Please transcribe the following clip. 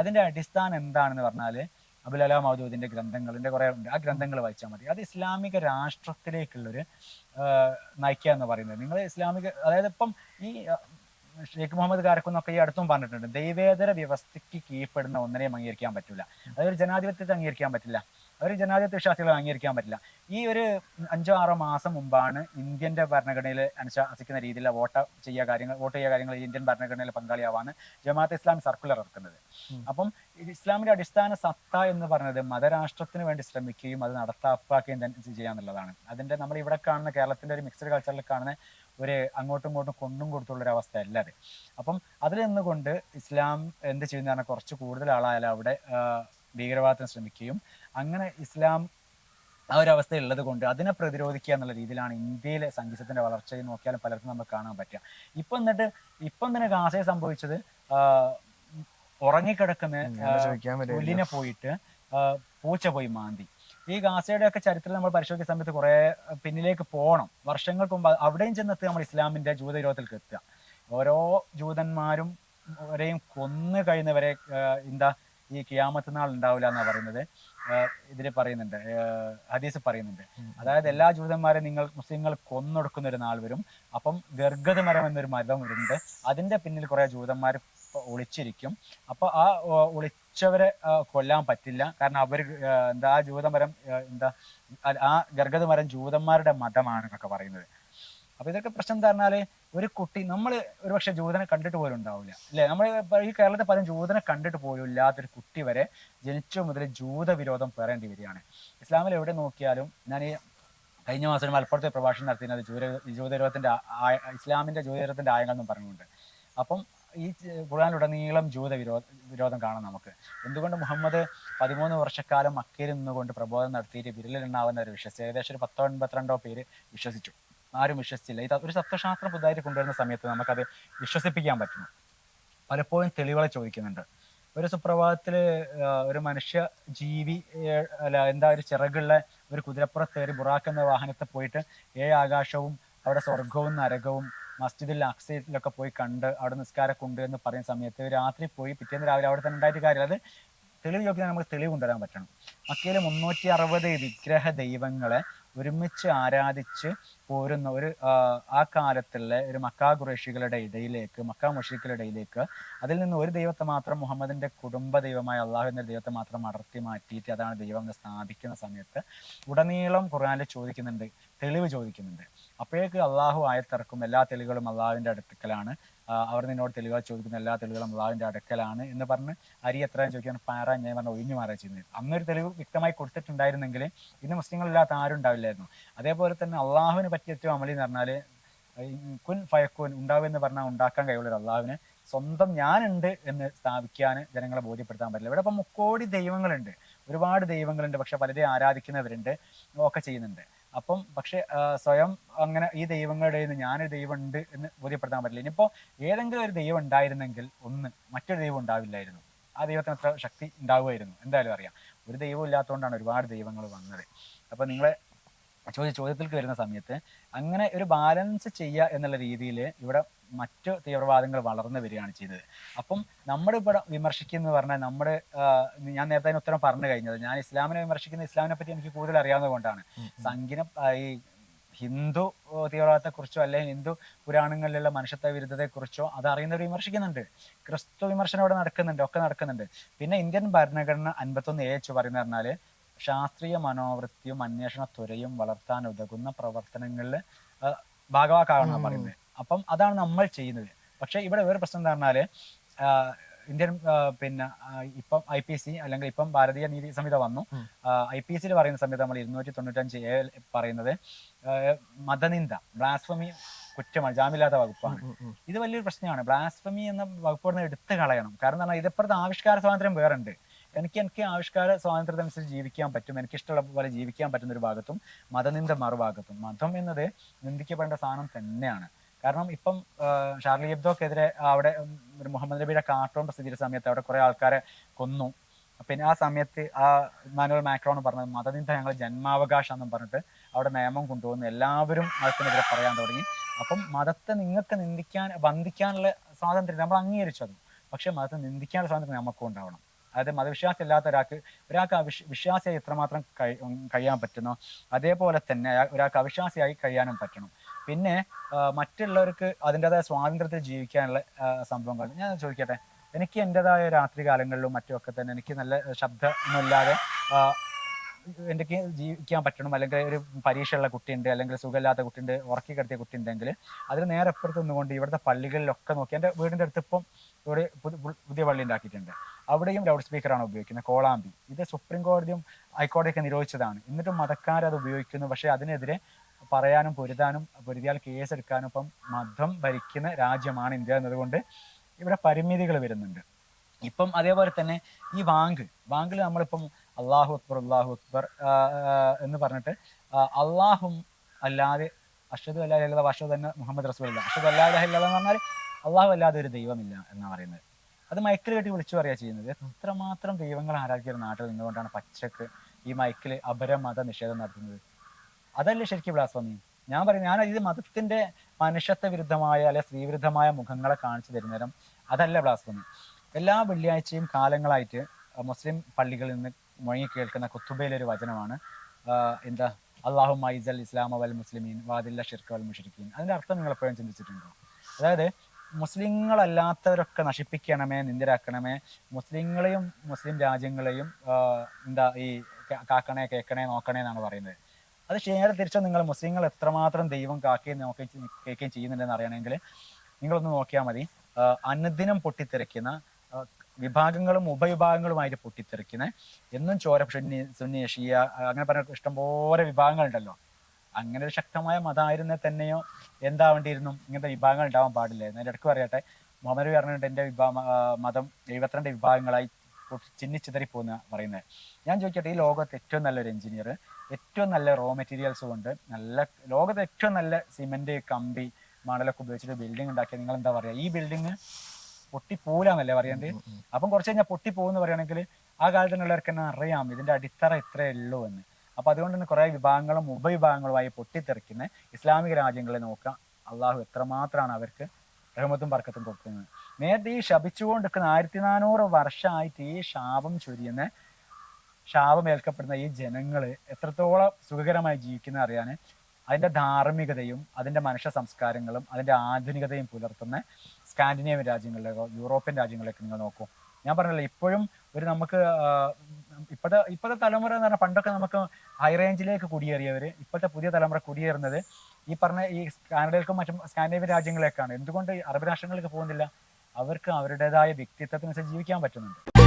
അതിന്റെ അടിസ്ഥാനം എന്താണെന്ന് പറഞ്ഞാൽ അബുൽ അലാ മൗദൂദിന്റെ ഗ്രന്ഥങ്ങളിന്റെ കുറെ ഉണ്ട്. ആ ഗ്രന്ഥങ്ങൾ വായിച്ചാൽ മതി. അത് ഇസ്ലാമിക രാഷ്ട്രത്തിലേക്കുള്ളൊരു നയിക്കുക എന്ന് പറയുന്നത്. നിങ്ങൾ ഇസ്ലാമിക അതായത് ഇപ്പം ഈ ഷെയ്ഖ് മുഹമ്മദ് കാരക്കുന്നൊക്കെ ഈ അടുത്തും പറഞ്ഞിട്ടുണ്ട്. ദൈവേതര വ്യവസ്ഥയ്ക്ക് കീഴ്പ്പെടുന്ന ഒന്നിനെയും അംഗീകരിക്കാൻ പറ്റില്ല അതൊരു ജനാധിപത്യത്തെ അംഗീകരിക്കാൻ പറ്റില്ല. ഒരു ജനാധിപത്യ വിശ്വാസികളെ അംഗീകരിക്കാൻ പറ്റില്ല. ഈ ഒരു അഞ്ചോ ആറോ മാസം മുമ്പാണ് ഇന്ത്യന്റെ ഭരണഘടനയിൽ അനുശാസിക്കുന്ന രീതിയിൽ വോട്ട് ചെയ്യുക കാര്യങ്ങൾ വോട്ട് ചെയ്യുക കാര്യങ്ങൾ ഇന്ത്യൻ ഭരണഘടനയിൽ പങ്കാളിയാവാന്ന് ജമാഅത്ത് ഇസ്ലാം സർക്കുലർ ഇറക്കുന്നത്. അപ്പം ഇസ്ലാമിന്റെ അടിസ്ഥാന സത്ത എന്ന് പറയുന്നത് മതരാഷ്ട്രത്തിന് വേണ്ടി ശ്രമിക്കുകയും അത് നടത്താപ്പാക്കുകയും തന്നെ ചെയ്യാന്നുള്ളതാണ് അതിന്റെ നമ്മൾ ഇവിടെ കാണുന്ന കേരളത്തിന്റെ ഒരു മിക്സഡ് കൾച്ചറിൽ കാണുന്ന ഒരു അങ്ങോട്ടും ഇങ്ങോട്ടും കൊണ്ടും കൊടുത്തുള്ള ഒരു അവസ്ഥ അല്ല അത്. അപ്പം അതിൽ നിന്നുകൊണ്ട് ഇസ്ലാം എന്ത് ചെയ്യുന്ന കുറച്ച് കൂടുതൽ ആളായാലും അവിടെ ഭീകരവാദത്തിന് ശ്രമിക്കുകയും അങ്ങനെ ഇസ്ലാം ആ ഒരു അവസ്ഥ ഉള്ളത് കൊണ്ട് അതിനെ പ്രതിരോധിക്കുക എന്നുള്ള രീതിയിലാണ് ഇന്ത്യയിലെ സംഗീതത്തിന്റെ വളർച്ചയെ നോക്കിയാലും പലർക്കും നമുക്ക് കാണാൻ പറ്റുക. ഇപ്പൊ എന്നിട്ട് ഇപ്പം തന്നെ ഗാസയെ സംഭവിച്ചത് ഉറങ്ങിക്കിടക്കുന്ന പുല്ലിനെ പോയിട്ട് പൂച്ച പോയി മാന്തി. ഈ ഗാസയുടെ ഒക്കെ ചരിത്രം നമ്മൾ പരിശോധിക്കുന്ന സമയത്ത് കുറെ പിന്നിലേക്ക് പോകണം. വർഷങ്ങൾക്ക് മുമ്പ് അവിടെയും ചെന്നെത്തി നമ്മൾ ഇസ്ലാമിന്റെ ജൂതവിരോധത്തിലേക്ക് എത്തുക. ഓരോ ജൂതന്മാരും വരെയും കൊന്നു കഴിയുന്നവരെ എന്താ ഈ കിയാമത്ത് നാൾ ഉണ്ടാവില്ല എന്നാ പറയുന്നത്. ഇതിൽ പറയുന്നുണ്ട്. ഹദീസ് പറയുന്നുണ്ട്. അതായത് എല്ലാ ജൂതന്മാരെ നിങ്ങൾ മുസ്ലിങ്ങൾ കൊന്നൊടുക്കുന്ന ഒരു നാൾ വരും. അപ്പം ഗർഗത മരം എന്നൊരു മരം വരുന്നുണ്ട്. അതിന്റെ പിന്നിൽ കുറെ ജൂതന്മാർ ഒളിച്ചിരിക്കും. അപ്പൊ ആ ഒളിച്ചവരെ കൊല്ലാൻ പറ്റില്ല. കാരണം അവർ എന്താ ആ ജൂതമരം എന്താ ആ ഗർഗത മരം ജൂതന്മാരുടെ മതമാണ് എന്നൊക്കെ പറയുന്നത്. അപ്പൊ ഇതൊക്കെ പ്രശ്നം എന്താ പറഞ്ഞാൽ ഒരു കുട്ടി നമ്മൾ ഒരുപക്ഷെ ജൂതനെ കണ്ടിട്ട് പോലും ഉണ്ടാവില്ല. അല്ലെ നമ്മൾ ഈ കേരളത്തിൽ പലരും ജൂതനെ കണ്ടിട്ട് പോലും ഇല്ലാത്തൊരു കുട്ടി വരെ ജനിച്ചു മുതൽ ജൂത വിരോധം പേറേണ്ടി വരികയാണ്. ഇസ്ലാമിൽ എവിടെ നോക്കിയാലും ഞാൻ ഈ കഴിഞ്ഞ മാസം മലപ്പുറത്തെ പ്രഭാഷണം നടത്തിയത് ജൂത ആ- ഇസ്ലാമിന്റെ ജൂതവിരോധത്തിന്റെ ആയങ്ങൾ എന്നും പറഞ്ഞുകൊണ്ട്. അപ്പം ഈ ഖുർആനിലുടനീളം ജൂത വിരോധ വിരോധം കാണാം നമുക്ക്. എന്തുകൊണ്ട് മുഹമ്മദ് പതിമൂന്ന് വർഷക്കാലം മക്കയിൽ നിന്നുകൊണ്ട് പ്രബോധനം നടത്തിയിട്ട് വിരലിലുണ്ടാവുന്ന ഒരു വിശ്വസിച്ചു ഏകദേശം ഒരു പത്തോ എൺപത്തിരണ്ടോ പേര് വിശ്വസിച്ചു. ആരും വിശ്വസിച്ചില്ല. ഇത് ഒരു തത്വശാസ്ത്രം പുതുതായിട്ട് കൊണ്ടുവരുന്ന സമയത്ത് നമുക്കത് വിശ്വസിപ്പിക്കാൻ പറ്റുന്നു. പലപ്പോഴും തെളിവുകളെ ചോദിക്കുന്നുണ്ട്. ഒരു സുപ്രഭാതത്തിൽ ഒരു മനുഷ്യ ജീവി അല്ല എന്താ ഒരു ചിറകുള്ള ഒരു കുതിരപ്പുറത്ത് കയറി ബുറാക്ക് എന്ന വാഹനത്തെ പോയിട്ട് ഏഴ് ആകാശവും അവിടെ സ്വർഗവും നരകവും മസ്ജിദിൽ അക്സൈറ്റിലൊക്കെ പോയി കണ്ട് അവിടെ നിസ്കാരമൊക്കെ എന്ന് പറയുന്ന സമയത്ത് രാത്രി പോയി പിറ്റേന്ന് രാവിലെ അവിടെ തന്നെ ഉണ്ടായിട്ട് കാര്യം അത് തെളിവ് ചോദിക്കാൻ നമുക്ക് തെളിവ് കൊണ്ടുവരാൻ പറ്റണം. മക്കയിലെ മുന്നൂറ്റി അറുപത് വിഗ്രഹ ദൈവങ്ങളെ ഒരുമിച്ച് ആരാധിച്ച് പോരുന്ന ഒരു ആ, കാലത്തുള്ള ഒരു മക്കാ ഖുറേഷികളുടെ ഇടയിലേക്ക് മക്കാ മുഷിക്കുകളുടെ ഇടയിലേക്ക് അതിൽ നിന്ന് ഒരു ദൈവത്തെ മാത്രം മുഹമ്മദിന്റെ കുടുംബ ദൈവമായ അള്ളാഹു എന്ന ദൈവത്തെ മാത്രം അടർത്തി മാറ്റിയിട്ട് അതാണ് ദൈവം സ്ഥാപിക്കുന്ന സമയത്ത് ഉടനീളം ഖുർആാനിൽ ചോദിക്കുന്നുണ്ട് തെളിവ് ചോദിക്കുന്നുണ്ട്. അപ്പോഴേക്ക് അള്ളാഹു ആയത്തിറക്കും എല്ലാ തെളിവുകളും അള്ളാഹുവിന്റെ അടുക്കലാണ്. ആ, അവർ നിന്നോട് തെളിവാ ചോദിക്കുന്ന എല്ലാ തെളിവുകളും അള്ളാഹുവിന്റെ അടുക്കലാണ് എന്ന് പറഞ്ഞ് അരി എത്രയും ചോദിക്കാൻ പാറാൻ ഞാൻ പറഞ്ഞ ഒഴിഞ്ഞു മാറാൻ ചെയ്യുന്നത്. അന്നൊരു തെളിവ് വ്യക്തമായി കൊടുത്തിട്ടുണ്ടായിരുന്നെങ്കിൽ ഇന്ന് മുസ്ലിങ്ങളില്ലാത്ത ആരും ഉണ്ടാവില്ലായിരുന്നു. അതേപോലെ തന്നെ അള്ളാഹുവിന് പറ്റിയ ഏറ്റവും അമലി എന്ന് പറഞ്ഞാൽ കുൻ ഫയക്കുൻ ഉണ്ടാവുമെന്ന് പറഞ്ഞാൽ ഉണ്ടാക്കാൻ കഴിവുള്ള അള്ളാഹുവിന് സ്വന്തം ഞാനുണ്ട് എന്ന് സ്ഥാപിക്കാൻ ജനങ്ങളെ ബോധ്യപ്പെടുത്താൻ പറ്റില്ല. ഇവിടെ ഇപ്പം മുക്കോടി ദൈവങ്ങളുണ്ട്. ഒരുപാട് ദൈവങ്ങളുണ്ട് പക്ഷെ പലരെയും ആരാധിക്കുന്നവരുണ്ട് ഒക്കെ ചെയ്യുന്നുണ്ട്. അപ്പം പക്ഷെ സ്വയം അങ്ങനെ ഈ ദൈവങ്ങളുടെ ഞാനൊരു ദൈവം ഉണ്ട് എന്ന് ബോധ്യപ്പെടുത്താൻ പറ്റില്ല. ഇനിയിപ്പോ ഏതെങ്കിലും ഒരു ദൈവം ഉണ്ടായിരുന്നെങ്കിൽ ഒന്ന് മറ്റൊരു ദൈവം ഉണ്ടാവില്ലായിരുന്നു. ആ ദൈവത്തിന് അത്ര ശക്തി ഉണ്ടാവുമായിരുന്നു. എന്തായാലും അറിയാം. ഒരു ദൈവം ഇല്ലാത്തതുകൊണ്ടാണ് ഒരുപാട് ദൈവങ്ങൾ വന്നത്. അപ്പൊ നിങ്ങളെ ചോദ്യ ചോദ്യത്തിലേക്ക് വരുന്ന സമയത്ത് അങ്ങനെ ഒരു ബാലൻസ് ചെയ്യുക എന്നുള്ള രീതിയിൽ ഇവിടെ മറ്റു തീവ്രവാദങ്ങൾ വളർന്നു വരികയാണ് ചെയ്തത്. അപ്പം നമ്മൾ ഇവിടെ വിമർശിക്കുന്നത് പറഞ്ഞാൽ നമ്മുടെ ഞാൻ നേരത്തെ അതിന് ഉത്തരം പറഞ്ഞു കഴിഞ്ഞത്. ഞാൻ ഇസ്ലാമിനെ വിമർശിക്കുന്ന ഇസ്ലാമിനെ പറ്റി എനിക്ക് കൂടുതൽ അറിയാവുന്നത് കൊണ്ടാണ്. സംഗീന ഈ ഹിന്ദു തീവ്രവാദത്തെ കുറിച്ചോ അല്ലെങ്കിൽ ഹിന്ദു പുരാണങ്ങളിലുള്ള മനുഷ്യത്വ വിരുദ്ധതയെക്കുറിച്ചോ അത് അറിയുന്നവർ വിമർശിക്കുന്നുണ്ട്. ക്രിസ്തു വിമർശനം ഇവിടെ നടക്കുന്നുണ്ട് ഒക്കെ നടക്കുന്നുണ്ട്. പിന്നെ ഇന്ത്യൻ ഭരണഘടന അൻപത്തൊന്ന് എ എച്ച് പറയുന്ന പറഞ്ഞാൽ ശാസ്ത്രീയ മനോവൃത്തിയും അന്വേഷണ ത്വരയും വളർത്താൻ ഉതകുന്ന പ്രവർത്തനങ്ങളിൽ ഭാഗവാക്കാവണം പറയുന്നത്. അപ്പം അതാണ് നമ്മൾ ചെയ്യുന്നത്. പക്ഷെ ഇവിടെ വേറെ പ്രശ്നം എന്ന് പറഞ്ഞാൽ ഇന്ത്യൻ പിന്നെ ഇപ്പം ഐ പി സി അല്ലെങ്കിൽ ഇപ്പം ഭാരതീയ നീതി സംഹിത വന്നു. ഐ പി സിയിൽ പറയുന്ന സംഹിത നമ്മൾ ഇരുന്നൂറ്റി തൊണ്ണൂറ്റഞ്ച് എ പറയുന്നത് മതനിന്ദ ബ്ലാസ്ഫമി കുറ്റമാണ് ജാമ്യമില്ലാത്ത വകുപ്പാണ്. ഇത് വലിയൊരു പ്രശ്നമാണ്. ബ്ലാസ്ഫമി എന്ന വകുപ്പ് എടുത്തു കളയണം. കാരണം പറഞ്ഞാൽ ഇതിപ്പുറത്ത് ആവിഷ്കാര സ്വാതന്ത്ര്യം വേറെ ഉണ്ട് എനിക്ക് എനിക്ക് ആവിഷ്കാര സ്വാതന്ത്ര്യത്തിനനുസരിച്ച് ജീവിക്കാൻ പറ്റും. എനിക്ക് ഇഷ്ടമുള്ള പോലെ ജീവിക്കാൻ പറ്റുന്ന ഒരു ഭാഗത്തും മതനിന്ദ മറുഭാഗത്തും. മതം എന്നത് നിന്ദിക്കപ്പെടേണ്ട സാധനം തന്നെയാണ്. കാരണം ഇപ്പം ഷാർലി എബ്ദോക്കെതിരെ അവിടെ മുഹമ്മദ് നബിയുടെ കാർട്ടൂൺ പ്രസിദ്ധീകരിച്ച സമയത്ത് അവിടെ കുറെ ആൾക്കാരെ കൊന്നു. പിന്നെ ആ സമയത്ത് ആ മാനുവൽ മാക്രോൺ പറഞ്ഞത് മതനിന്ദ ഞങ്ങൾ ജന്മാവകാശം എന്നും പറഞ്ഞിട്ട് അവിടെ നിയമം കൊണ്ടുവന്ന് എല്ലാവരും മതത്തിനെതിരെ പറയാൻ തുടങ്ങി. അപ്പം മതത്തെ നിങ്ങൾക്ക് നിന്ദിക്കാൻ ബന്ധിക്കാനുള്ള സ്വാതന്ത്ര്യം നമ്മൾ അംഗീകരിച്ചു അത് പക്ഷെ മതത്തെ നിന്ദിക്കാനുള്ള സ്വാതന്ത്ര്യം നമുക്കും ഉണ്ടാവണം. അതായത് മതവിശ്വാസം ഇല്ലാത്ത ഒരാൾക്ക് ഒരാൾക്ക് അവിശ് വിശ്വാസിയായി എത്രമാത്രം കഴിയാൻ പറ്റുന്നോ? അതേപോലെ തന്നെ ഒരാൾക്ക് അവിശ്വാസിയായി കഴിയാനും പറ്റണം. പിന്നെ മറ്റുള്ളവർക്ക് അതിന്റെതായ സ്വാതന്ത്ര്യത്തിൽ ജീവിക്കാനുള്ള സംഭവം സംഭവങ്ങൾ ഞാൻ ചോദിക്കട്ടെ എനിക്ക് എന്റെതായ രാത്രി കാലങ്ങളിലും മറ്റുമൊക്കെ തന്നെ എനിക്ക് നല്ല ശബ്ദമൊന്നുമില്ലാതെ എനിക്ക് ജീവിക്കാൻ പറ്റണം അല്ലെങ്കിൽ ഒരു പരീക്ഷയുള്ള കുട്ടിയുണ്ട് അല്ലെങ്കിൽ സുഖമില്ലാത്ത കുട്ടിയുണ്ട് ഉറക്കി കിടത്തിയ കുട്ടി ഉണ്ടെങ്കിൽ അതിന് നേരെ അപ്പുറത്ത് നിന്നുകൊണ്ട് ഇവിടുത്തെ പള്ളികളിലൊക്കെ നോക്കി എന്റെ വീടിന്റെ അടുത്ത് ഇപ്പം പുതി- പുതിയ പള്ളി ഉണ്ടാക്കിയിട്ടുണ്ട്. അവിടെയും ലൗഡ് സ്പീക്കറാണ് ഉപയോഗിക്കുന്നത് കോളാമ്പി. ഇത് സുപ്രീം കോടതിയും ഹൈക്കോടതിയൊക്കെ നിരോധിച്ചതാണ്. എന്നിട്ടും മതക്കാർ അത് ഉപയോഗിക്കുന്നു പക്ഷേ അതിനെതിരെ പറയാനും പൊരുതാനും പൊരുതിയാൽ കേസെടുക്കാനും ഇപ്പം മതം ഭരിക്കുന്ന രാജ്യമാണ് ഇന്ത്യ എന്നതുകൊണ്ട് ഇവിടെ പരിമിതികൾ വരുന്നുണ്ട്. ഇപ്പം അതേപോലെ തന്നെ ഈ വാങ്ക് വാങ്കിൽ നമ്മളിപ്പം അള്ളാഹു അക്ബർ അള്ളാഹു അക്ബർ എന്ന് പറഞ്ഞിട്ട് അള്ളാഹും അല്ലാതെ അഷദ് അല്ലാതെ അഷദ് തന്നെ മുഹമ്മദ് റസൂൽ അഷദ് അല്ലാതെ എന്ന് പറഞ്ഞാൽ അള്ളാഹു അല്ലാതെ ഒരു ദൈവമില്ല എന്നാണ് പറയുന്നത്. അത് മൈക്കിൽ കെട്ടി വിളിച്ചു പറയുക ചെയ്യുന്നത്. എത്രമാത്രം ദൈവങ്ങൾ ആരാധിക്കുന്ന നാട്ടിൽ നിന്നുകൊണ്ടാണ് പച്ചക്ക് ഈ മൈക്കിൽ അപരമത നിഷേധം നടത്തുന്നത്? അതല്ലേ ശരിക്കും ബ്ലാസ്വാമി ഞാൻ പറയും ഞാൻ ഇത് മതത്തിന്റെ മനുഷ്യത്വ വിരുദ്ധമായ അല്ലെ സ്ത്രീവിരുദ്ധമായ മുഖങ്ങളെ കാണിച്ചു തരുന്നേരം അതല്ല ബ്ലാസ്വാമി എല്ലാ വെള്ളിയാഴ്ചയും കാലങ്ങളായിട്ട് മുസ്ലിം പള്ളികളിൽ നിന്ന് മുഴങ്ങി കേൾക്കുന്ന കുത്തുബയിലെ ഒരു വചനമാണ് എന്താ അള്ളാഹു മൈസൽ ഇസ്ലാമ വൽ മുസ്ലിമീൻ വാദില്ല ഷിർക്ക് വൽ മുഷരിക്കീൻ. അതിന്റെ അർത്ഥം നിങ്ങൾ എപ്പോഴും ചിന്തിച്ചിട്ടുണ്ടോ? അതായത് മുസ്ലിങ്ങളല്ലാത്തവരൊക്കെ നശിപ്പിക്കണമേ നിന്ദരാക്കണമേ മുസ്ലിങ്ങളെയും മുസ്ലിം രാജ്യങ്ങളെയും എന്താ ഈ കാക്കണേ കേക്കണേ നോക്കണേ എന്നാണ് പറയുന്നത്. അത് നേരെ തിരിച്ചോ നിങ്ങൾ മുസ്ലിങ്ങൾ എത്രമാത്രം ദൈവം കാക്കുകയും നോക്കുകയും കേൾക്കുകയും ചെയ്യുന്നുണ്ടെന്ന് അറിയണമെങ്കിൽ നിങ്ങളൊന്ന് നോക്കിയാൽ മതി. അനുദിനം പൊട്ടിത്തെറിക്കുന്ന വിഭാഗങ്ങളും ഉപവിഭാഗങ്ങളുമായിട്ട് പൊട്ടിത്തെറിക്കുന്ന എന്നും ചോര സുന്നി സുന്നി ഷിയ അങ്ങനെ പറഞ്ഞ ഇഷ്ടംപോലെ വിഭാഗങ്ങളുണ്ടല്ലോ. അങ്ങനെ ഒരു ശക്തമായ മതമായിരുന്നെ തന്നെയോ എന്താവേണ്ടിയിരുന്നു? ഇങ്ങനത്തെ വിഭാഗങ്ങൾ ഉണ്ടാവാൻ പാടില്ലായിരുന്നു അതിന്റെ ഇടയ്ക്ക് പറയട്ടെ. മുഹമ്മദ് പറഞ്ഞിട്ട് എന്റെ വിഭാഗം മതം എഴുപത്തിരണ്ട് വിഭാഗങ്ങളായി ചിന്നിച്ചിതറി പോകുന്ന പറയുന്നത് ഞാൻ ചോദിക്കട്ടെ ഈ ലോകത്ത് ഏറ്റവും നല്ലൊരു എഞ്ചിനീയർ ഏറ്റവും നല്ല റോ മെറ്റീരിയൽസ് കൊണ്ട് നല്ല ലോകത്ത് ഏറ്റവും നല്ല സിമെന്റ് കമ്പി മണലൊക്കെ ഉപയോഗിച്ചിട്ട് ബിൽഡിംഗ് ഉണ്ടാക്കിയ നിങ്ങൾ എന്താ പറയാ? ഈ ബിൽഡിംഗ് പൊട്ടിപ്പോലാന്നല്ലേ പറയണ്ടേ അപ്പം കുറച്ച് കഴിഞ്ഞാൽ പൊട്ടിപ്പോകുന്ന പറയുകയാണെങ്കിൽ ആ കാലത്തിനുള്ളവർക്ക് തന്നെ അറിയാം ഇതിന്റെ അടിത്തറ ഇത്രയേ ഉള്ളൂ എന്ന്. അപ്പൊ അതുകൊണ്ട് തന്നെ കുറെ വിഭാഗങ്ങളും ഉപവിഭാഗങ്ങളുമായി പൊട്ടിത്തെറിക്കുന്ന ഇസ്ലാമിക രാജ്യങ്ങളെ നോക്കാം അള്ളാഹു എത്രമാത്രമാണ് അവർക്ക് റഹ്മത്തും ബർക്കത്തും കൊടുക്കുന്നത് നേരത്തെ ഈ ശപിച്ചുകൊണ്ടിരിക്കുന്ന ആയിരത്തി നാനൂറ് വർഷമായിട്ട് ഈ ശാപം ചൊരിയുന്ന ശാപം ഏൽക്കപ്പെടുന്ന ഈ ജനങ്ങൾ എത്രത്തോളം സുഖകരമായി ജീവിക്കുന്ന അറിയാൻ അതിന്റെ ധാർമ്മികതയും അതിന്റെ മനുഷ്യ സംസ്കാരങ്ങളും അതിന്റെ ആധുനികതയും പുലർത്തുന്ന സ്കാൻഡിനേവ്യൻ രാജ്യങ്ങളിലേക്കോ യൂറോപ്യൻ രാജ്യങ്ങളിലേക്ക് നിങ്ങൾ നോക്കൂ. ഞാൻ പറഞ്ഞല്ലോ ഇപ്പോഴും ഒരു നമുക്ക് ഇപ്പോഴത്തെ ഇപ്പോഴത്തെ തലമുറ എന്ന് പറഞ്ഞാൽ പണ്ടൊക്കെ നമുക്ക് ഹൈ റേഞ്ചിലേക്ക് കുടിയേറിയവർ ഇപ്പോഴത്തെ പുതിയ തലമുറ കുടിയേറുന്നത് ഈ പറഞ്ഞ ഈ കാനഡയിലേക്കും മറ്റും സ്കാൻഡിനേഷ്യൻ രാജ്യങ്ങളിലേക്കാണ് എന്തുകൊണ്ട് അറബ് രാഷ്ട്രങ്ങളിലേക്ക് പോകുന്നില്ല? അവർക്ക് അവരുടേതായ വ്യക്തിത്വത്തിനനുസരിച്ച് ജീവിക്കാൻ പറ്റുന്നുണ്ട്.